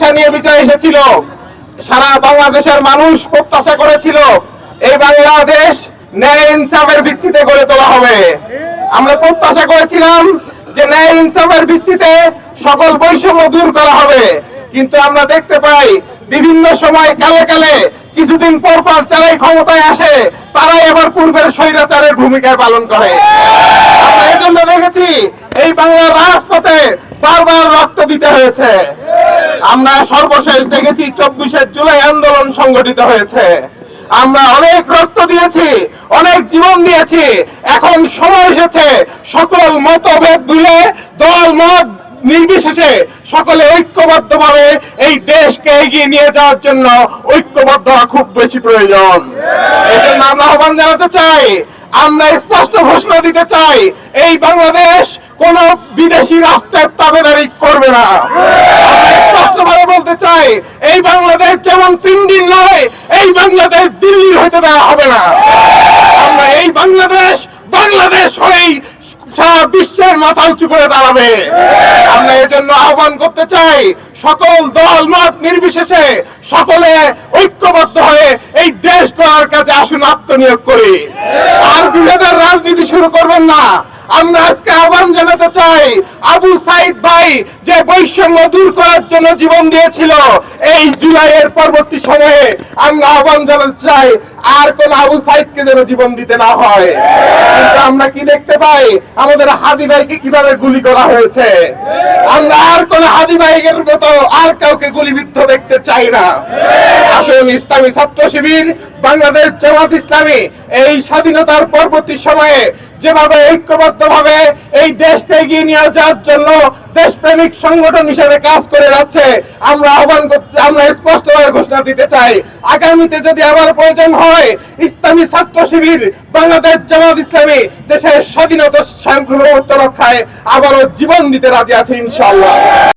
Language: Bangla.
প্রত্যাশা নিয়ে বিজয় এসেছিল। সারা বাংলাদেশের মানুষ প্রত্যাশা করেছিল, এই বাংলাদেশ ন্যায় ইনসাফের ভিত্তিতে গড়ে তোলা হবে। আমরা প্রত্যাশা করেছিলাম যে ন্যায় ইনসাফের ভিত্তিতে সকল বৈষম্য দূর করা হবে। কিন্তু আমরা দেখতে পাই, বিভিন্ন সময় কালে কালে কিছুদিন পর পর যারাই ক্ষমতায় আসে, তারাই এবার পূর্বের স্বৈরাচারের ভূমিকা পালন করে। আমরা এজন্য দেখেছি, এই বাংলার রাজপথে বারবার রক্ত দিতে হয়েছে। আমরা সর্বশেষ দেখেছি চব্বিশের জুলাই আন্দোলন সংগঠিত হয়েছে। আমরা অনেক রক্ত দিয়েছি অনেক জীবন দিয়েছি। এখন সময় এসেছে সকল মতভেদ ভুলে দল মত নির্বিশেষে সকলে ঐক্যবদ্ধভাবে এই দেশকে এগিয়ে নিয়ে যাওয়ার জন্য ঐক্যবদ্ধ হওয়া খুব বেশি প্রয়োজন। এই জন্য আমরা আহ্বান জানাতে চাই আমরা স্পষ্ট ঘোষণা দিতে চাই এই বাংলাদেশ কোন বিদেশি রাষ্ট্রের তাবেদারি করবে না। স্পষ্টভাবে চাই, এই বাংলাদেশ যেমন পিন্ডির নয় এই বাংলাদেশ দিল্লির হতে দেওয়া হবে না। আমরা এই বাংলাদেশ বাংলাদেশ হয়েই সারা বিশ্বের মাথা উঁচু করে দাঁড়াবে। আমরা এজন্য আহ্বান করতে চাই, সকল দল মত নির্বিশেষে সকলে ঐক্যবদ্ধ হয়ে এই দেশ গড়ার কাছে আসুন, আত্মনিয়োগ করি। আর বিভেদের রাজনীতি শুরু করবেন না। আমরা আজকে আহ্বান জানাতে চাই আবু সাইদ ভাই যে বৈষম্য দূর করার জন্য জীবন দিয়েছিল, এই জুলাইয়ের পরবর্তী সময়ে আমরা আহ্বান জানাতে চাই আর কোন আবু সাইদকে যেন জীবন দিতে না হয়। কিন্তু আমরা কি দেখতে পাই? আমাদের হাদি ভাইকে কীভাবে গুলি করা হয়েছে? আমরা আর কোন হাদি ভাইয়ের মতো আর কাউকে গুলিবিদ্ধ দেখতে চাই না। আসুন ইসলামী ছাত্র শিবির, বাংলাদেশ জামাত ইসলামী এই স্বাধীনতার পরবর্তী সময়ে যেভাবে ঐক্যবদ্ধ ভাবে এই দেশকে এগিয়ে নিয়ে যাওয়ার জন্য দেশপ্রেমিক সংগঠন হিসেবে কাজ করে যাচ্ছে। আমরা আহ্বান করতে আমরা স্পষ্টভাবে ঘোষণা দিতে চাই। আগামীতে যদি আবার প্রয়োজন হয়, ইসলামী ছাত্র শিবির, বাংলাদেশ জামাত ইসলামী দেশের স্বাধীনতা সংক্রমণ রক্ষায় আবারও জীবন দিতে রাজি আছে ইনশাআল্লাহ।